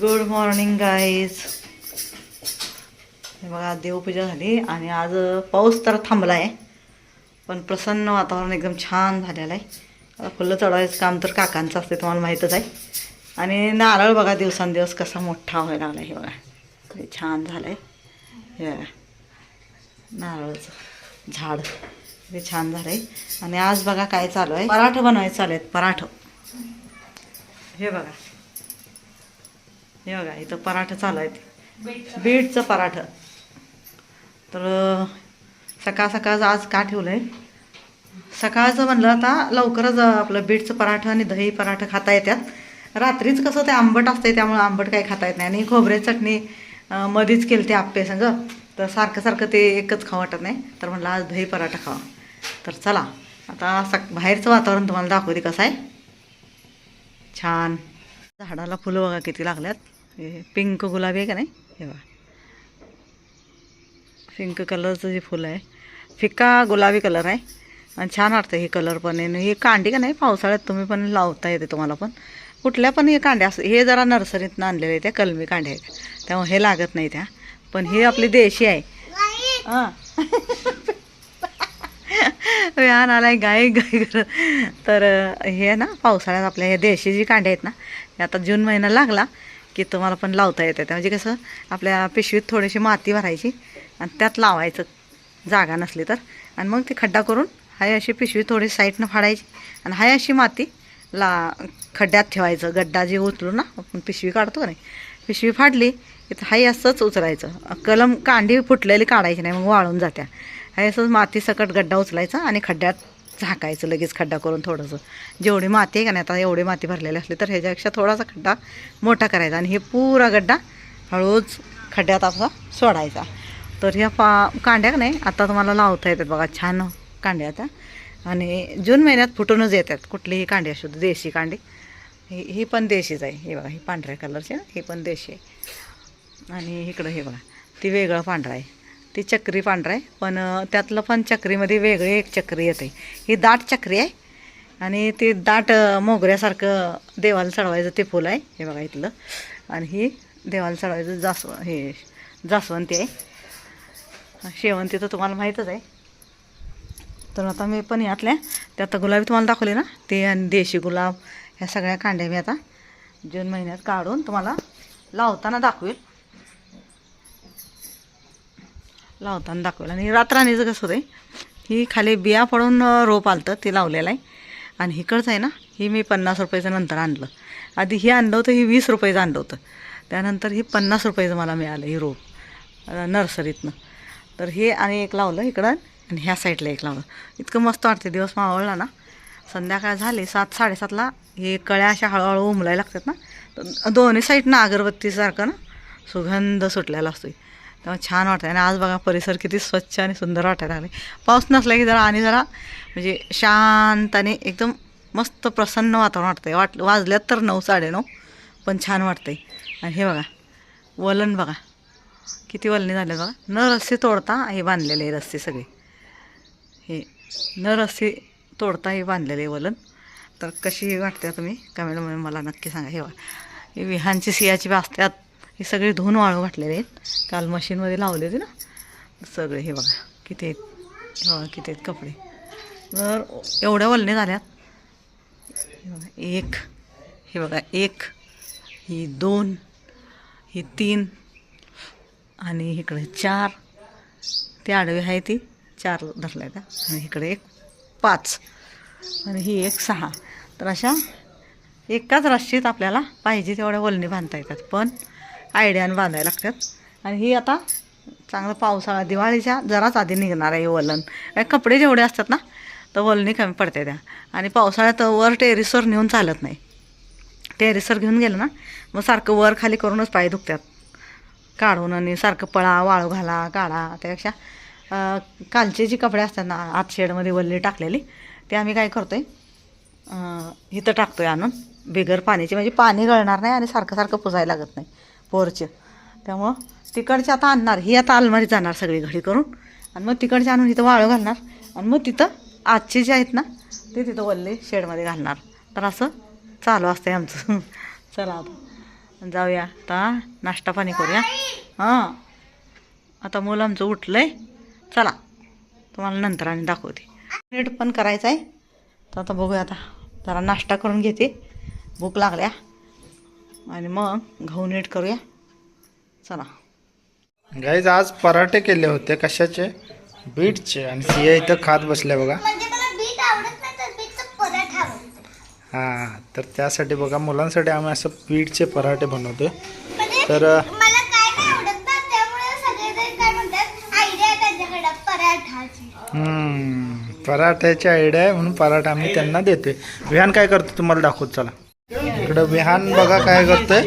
Good morning guys हे बघा देवपूजा झाली आणि आज पाऊस तर थांबला आहे पण प्रसन्न वातावरण एकदम छान झालेलं आहे. आता फुलं चढवायचं काम तर काकांचं असते तुम्हाला माहीतच आहे. आणि नारळ बघा दिवसांदिवस कसा मोठा व्हायला लागला हे बघा. छान झालं आहे हे नारळाचं झाड. ते छान झालं आहे आणि आज बघा काय चालू आहे. पराठं बनवायचं चालू आहेत पराठं. हे बघा. हे बघा इथं पराठं चालू आहेत. बीटचं पराठं. तर सकाळ सकाळ आज का ठेवलं आहे सकाळचं म्हणलं आता लवकरच आपलं बीटचं पराठं आणि दही पराठं खाता येतात रात्रीच कसं ते आंबट असते त्यामुळं आंबट काही खाता येत नाही. आणि खोबऱ्याची चटणी मधीच केली ते आप्पे संग. तर सारखं सारखं ते एकच खावं वाटत नाही. तर म्हणलं आज दही पराठा खावा. तर चला आता सक बाहेरचं वातावरण तुम्हाला दाखवते कसं आहे. छान. झाडाला फुलं बघा किती लागल्यात. हे पिंक गुलाबी आहे का नाही? हे बघा. पिंक कलरचं जे फुलं आहे. फिक्का गुलाबी कलर आहे. आणि छान वाटतं हे कलर पण. आहे हे ही कांडी का नाही? पावसाळ्यात तुम्ही पण लावता येते तुम्हाला पण. कुठल्या पण हे कांड्या असं हे जरा नर्सरीतनं आणलेले आहे त्या कलमी कांड्या आहेत. त्यामुळे हे लागत नाही त्या. पण हे आपली देशी आहे. हां. व्यान आलाय गाय गाय करत तर हे ना पावसाळ्यात आपल्या हे देशी जी कांडे आहेत ना आता जून महिना लागला की तुम्हाला पण लावता येते म्हणजे कसं आपल्या पिशवीत थोडीशी माती भरायची आणि त्यात लावायचं जागा नसली तर. आणि मग ती खड्डा करून हाय अशी पिशवी थोडी साईडनं फाडायची आणि हाय अशी माती ला खड्ड्यात ठेवायचं. गड्डा जे उचलू ना आपण पिशवी काढतो नाही पिशवी फाडली की हाय असंच उचलायचं कलम कांडी फुटलेली काढायची नाही मग वाळून जात्या. हाय असंच माती सकट गड्डा उचलायचा आणि खड्ड्यात झाकायचं लगेच खड्डा करून थोडंसं. जेवढी माती आहे का नाही आता एवढी माती भरलेली असली तर ह्याच्यापेक्षा थोडासा खड्डा मोठा करायचा आणि हे पुरा गड्डा हळूच खड्ड्यात असा सोडायचा. तर ह्या पा कांड्या का नाही आता तुम्हाला लावता येतात बघा छान कांड्या आणि जून महिन्यात फुटूनच येतात कुठलीही कांडी असू दे, देशी कांडी. ही ही पण देशीच आहे हे बघा ही पांढऱ्या कलरची ना ही पण देशी आहे. आणि इकडं हे बघा ती वेगळं पांढरा आहे. ती चक्री पांढरं आहे. पण त्यातलं पण चक्रीमध्ये वेगळी एक चक्री येते. ही दाट चक्री आहे. आणि ती दाट मोगऱ्यासारखं देवाला चढवायचं ते फुलं आहे. हे बघा इथलं. आणि ही देवाला चढवायचं जास्व हे जास्वंती आहे. शेवंती तर तुम्हाला माहीतच आहे. तर आता मी पण यातल्या ते आता गुलाबी तुम्हाला दाखवले ना? ते आणि देशी गुलाब ह्या सगळ्या कांड्या मी आता जून महिन्यात काढून तुम्हाला लावताना दाखवेल. लावताना दाखवेल. आणि रात्राणीचं कसं होतं ही खाली बिया पडून रोप आलतं ते लावलेलं आहे. आणि इकडचं आहे ना ही मी पन्नास रुपयाचं नंतर आणलं. आधी हे आणलं होतं ही वीस रुपयाचं आणलं होतं. त्यानंतर ही पन्नास रुपयाचं मला मिळालं ही रोप नर्सरीतनं. तर हे आणि एक लावलं इकडं आणि ह्या साईडला एक लावलं. इतकं मस्त वाटते दिवस मावळला ना. संध्याकाळ झाली सात साडेसातला हे कळ्या अशा हळूहळू उमलायला लागतात ना. तर दोन्ही साईडनं अगरबत्तीसारखं ना सुगंध सुटलेला असतो तेव्हा छान वाटतं आणि आज बघा परिसर किती स्वच्छ आणि सुंदर वाटायला लागले. पाऊस नसला की जरा आणि जरा म्हणजे शांत आणि एकदम मस्त प्रसन्न वातावरण वाटतंय. वाट वाजल्यात तर नऊ साडेनऊ पण छान वाटतंय. आणि हे बघा वलन बघा. किती वलने झाले बघा. न रस्सी तोडता हे बांधलेले आहे रस्सी सगळे. हे न रस्सी तोडता हे बांधलेले वलन. तर कशी वाटते तुम्ही? कमेंटमध्ये मला नक्की सांगा. हे बघा. हे विहानची सियाची बी असतात हे सगळे धुवून वाळू घातलेले आहेत. काल मशीनमध्ये लावले होते ना. सगळे हे बघा किती आहेत. बघा किती आहेत कपडे. तर एवढ्या वलने झाल्यात. हे बघा एक हे बघा एक ही दोन ही तीन आणि इकडे चार. ते आडवे आहे ती चार धरल्या आहेत आणि इकडे एक पाच आणि ही एक सहा. तर अशा एकाच राशीत आपल्याला पाहिजे तेवढ्या वलणी बांधता येतात. पण आयडियानं बांधायला लागतात. आणि ही आता चांगलं पावसाळा दिवाळीच्या जराच आधी निघणार आहे वलन. कपडे जेवढे असतात ना तर वलणी कमी पडते त्या. आणि पावसाळ्यात वर टेरिसवर नेऊन चालत नाही. टेरिसवर घेऊन गेलं ना मग सारखं वर खाली करूनच पाय दुखतात. काढून आणि सारखं पळा वाळू घाला काढा. त्यापेक्षा कालचे जी कपडे असतात ना आत शेडमध्ये वल्ली टाकलेली ते आम्ही काय करतोय आहे इथं टाकतोय आणून. बिगर पाण्याची म्हणजे पाणी गळणार नाही आणि सारखं सारखं पुजायला लागत नाही. पोरचे. त्यामुळं तिकडचे आता आणणार. ही आता अलमारी जाणार सगळी घडी करून. आणि मग तिकडचे आणून इथं वाळू घालणार. आणि मग तिथं आजचे जे आहेत ना ते तिथं वल्ले शेडमध्ये घालणार. तर असं चालू असतं आहे आमचं. चला आता. जाऊया आता. नाश्ता पाणी करूया. हां. आता मुलं आमचं उठलं आहे चला. तुम्हाला नंतर आणि दाखवते. नीट पण करायचं आहे तर आता बघूया आता. जरा नाश्ता करून घेते. भूक लागल्या. आणि मग गहू नीट करूया. चला. गाईज आज पराठे केले होते कशाचे? बीटचे. आणि सिया इथं खात बसल्या बघा. म्हणजे हां तर त्यासाठी बघा मुलांसाठी आम्ही असं बीटचे पराठे बनवतोय. म्हणजे तर अ, मला काय नाही आवडत ना त्यामुळे सगळेजण काय म्हणतात आयडिया आहे त्यांच्याकडे पराठाची. हम्म, पराठ्याची आयडिया आहे म्हणून पराठा आम्ही त्यांना देतोय. विहान काय करतो तुम्हाला दाखवत चला. इकडं विहान बघा काय करतोय.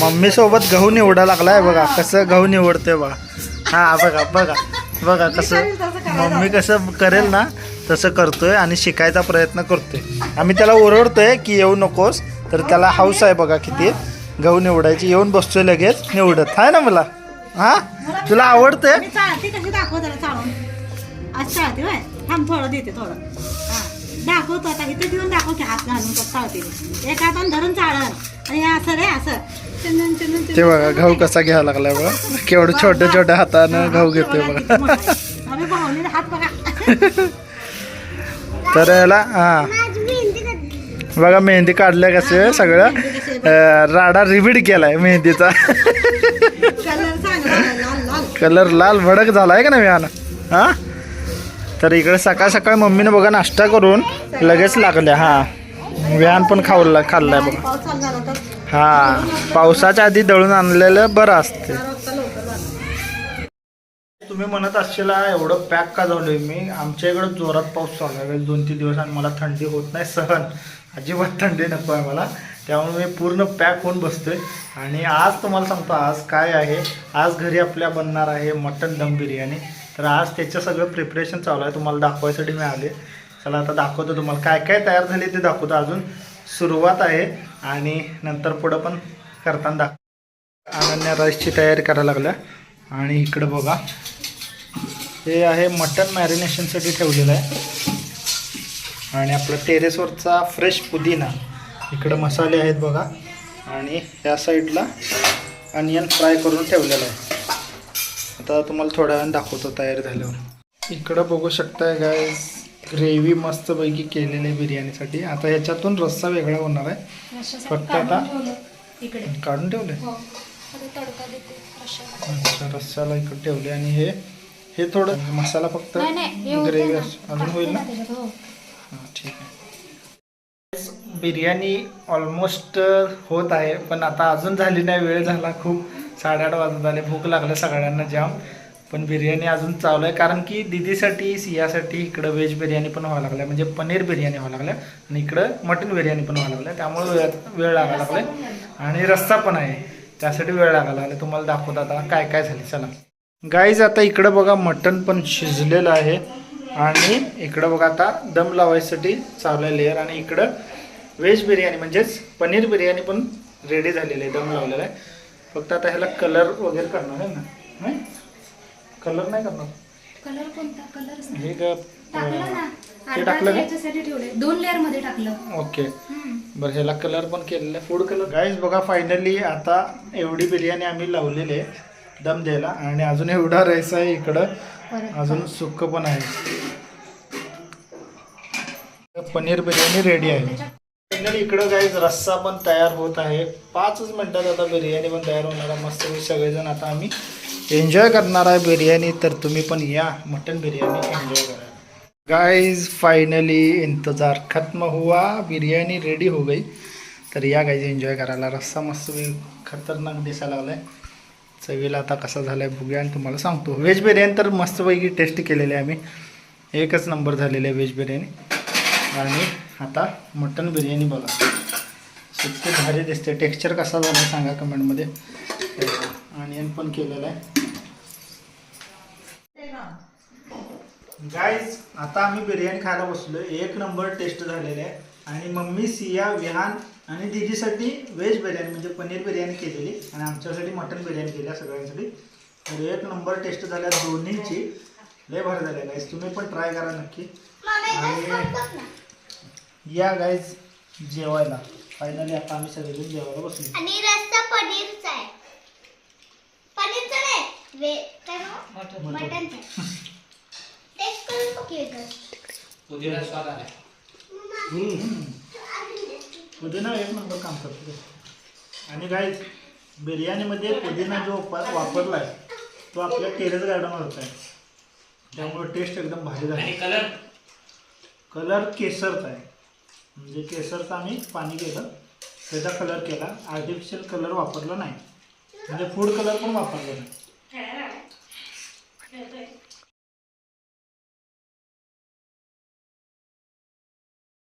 मम्मी सोबत गहू निवडा लागलाय बघा कसं गहू निवडतोय बघा. हा बघा बघा बघा कसं मम्मी कसं करेल ना तसं करतोय आणि शिकायचा प्रयत्न करतोय. आम्ही त्याला ओरडतोय की येऊ नकोस तर त्याला हाऊस आहे बघा किती. गहू निवडायची येऊन बसतोय लगेच निवडत. आहे ना मला? हा? तुला आवडतंय? थांब थोडं देते थोडं. दाखवतो आता इथे देऊन दाखव की हात घालून कसं मी. एका हातानं धरून चाळण. आणि असं रे असं. चंदन चंदन ते बघा गहू कसा घ्यावा लागलाय बघा. केवढं छोट्या छोट्या हातानं गहू घेतोय बघा. हात तर याला हा. बघा मेहंदी काढल्या कसे सगळं. राडा रिबीड केलाय मेहंदीचा. कलर लाल लाल. कलर लाल भडक झालाय का नाही विहान हा? तर इकडे सकाळ सकाळ मम्मीने बघा नाश्ता करून लगेच लागल्या हा. व्यान पण खावला खाल्लाय बघा. हां हा पावसाच्या आधी दळून आणलेलं बरं असते तुम्ही म्हणत असशीला एवढं पॅक का झालोय मी? आमच्या इकडं जोरात पाऊस चालू आहे. दोन तीन दिवस आणि मला थंडी होत नाही सहन. अजिबात थंडी नको आहे मला. त्यामुळे मी पूर्ण पॅक होऊन बसतोय. आणि आज तुम्हाला सांगतो आज काय आहे? आज घरी आपल्या बनणार आहे मटन दम बिर्याणी. तर आज त्याचं सगळं प्रिपरेशन चालू आहे. तुम्हाला दाखवायसाठी मी आले चला आता दाखवतो तुम्हाला. काय काय तयार झाले ते दाखवतो. अजून सुरुवात आहे आणि नंतर पुढं पण करताना दाख अनन्या राईसची तयारी करायला लागल्या. आणि इकडं बघा. हे आहे मटन मॅरिनेशनसाठी ठेवलेलं आहे. आणि आपला टेरेसवरचा फ्रेश पुदिना. इकडं मसाले आहेत बघा. आणि या साईडला अनियन फ्राय करून ठेवलेलं आहे. आता तुम्हाला थोड्या वेळाने दाखवतो तयार झाल्यावर. इकडं बघू शकताय गाय ग्रेव्ही मस्तपैकी केलेली आहे बिर्याणीसाठी. आता ह्याच्यातून रस्सा वेगळा होणार आहे. फक्त आता काढून ठेवले अच्छा रस्साला इकडे ठेवले आणि हे हे थोडं मसाला फक्त ग्रेव्ही अजून होईल ना? हां. ठीक आहे. बिर्याणी ऑलमोस्ट होत आहे. पण आता अजून झाली नाही वेळ झाला खूप. साडेआठ वाजत आले भूक लागलं सगळ्यांना जाम. पण बिर्याणी अजून चालू आहे. कारण की दिदीसाठी सियासाठी इकडं व्हेज बिर्याणी पण व्हावं लागल्या. म्हणजे पनीर बिर्याणी व्हावं लागल्या. आणि इकडं मटन बिर्याणी पण व्हावं लागल्या. त्यामुळे वेळ वेळ लागायला लागलाय. आणि रस्ता पण आहे. त्यासाठी वेळ लागायला लागला तुम्हाला दाखवता आता काय काय झाले चला. गाईज आता इकडं बघा मटन पण शिजलेलं आहे. आणि इकडं बघा आता दम लावायसाठी चालू आहे लेअर आणि इकडं व्हेज बिर्याणी म्हणजेच पनीर बिर्याणी पण रेडी झालेली आहे. दम लावलेला आहे. फक्त आता ह्याला कलर वगैरे करणार आहे ना? कलर नाही करणार? कलर कोणता? कलर हे ग टाकलं ना. ते अर्धा टाकलं का? याच्यासाठी ठेवले दोन लेअरमध्ये टाकलं. ओके. बरं ह्याला कलर पण केलेला आहे. फूड कलर गाईज बघा फायनली आता एवढी बिर्याणी आम्ही लावलेली आहे. दम द्यायला. आणि अजून एवढा राईस आहे इकडं. अजून सुक्क पण आहे. पनीर बिर्याणी रेडी आहे. फायनली इकडं गाईज रस्सा पण तयार होत आहे. पाचच मिनटात आता बिर्याणी पण तयार होणार आहे. मस्त सगळेजण आता आम्ही एन्जॉय करणार आहे बिर्याणी. तर तुम्ही पण या. मटन बिर्याणी एन्जॉय करा. गाइस फायनली इंतज़ार खत्म हुआ. बिर्याणी रेडी हो गई. तर या गाईज एन्जॉय करायला. रस्सा मस्त खतरनाक दिसायला लागलाय. चवीला आता कसा झालाय बघूया आणि तुम्हाला सांगतो. व्हेज बिर्याणी तर मस्तपैकी टेस्ट केलेली आहे आम्ही. एकच नंबर झालेली आहे व्हेज बिर्याणी. आणि आता मटन बिर्याणी बघा. सुट्टी भारी दिसते टेक्स्चर कसा झाला सांगा कमेंटमध्ये अनियन पण केलेलं आहे. गाईज आता आम्ही बिर्याणी खायला बसलो एक नंबर टेस्ट झालेले आहे. आणि मम्मी सिया विहान आणि दीदीसाठी व्हेज बिर्याणी म्हणजे पनीर बिर्याणी केलेली. आणि आमच्यासाठी मटन बिर्याणी केल्या सगळ्यांसाठी. तर एक नंबर टेस्ट झाल्या दोन्हीची. लय भारी झाल्या गाईज तुम्ही पण ट्राय करा नक्की. आणि या गाईज जेवायला. फायनली आता आम्ही सगळेजण जेवायला बसलो आणि रस्ता पनीरचा आहे. पनीरचा नाही वे काय नाव? मटनचा. टेस्ट करून बघ एकदा. पुदिना एक नंबर काम करतो आणि काय बिर्याणीमध्ये पुदिना जो वापर वापरला आहे तो आपल्या टेरेस गार्डनवर होता आहे त्यामुळे टेस्ट एकदम भारी झाली कलर कलर केसरचा आहे. म्हणजे केसरचा आम्ही पाणी केलं. त्याचा कलर केला. आर्टिफिशियल कलर वापरला नाही. म्हणजे फूड कलर पण वापरला नाही.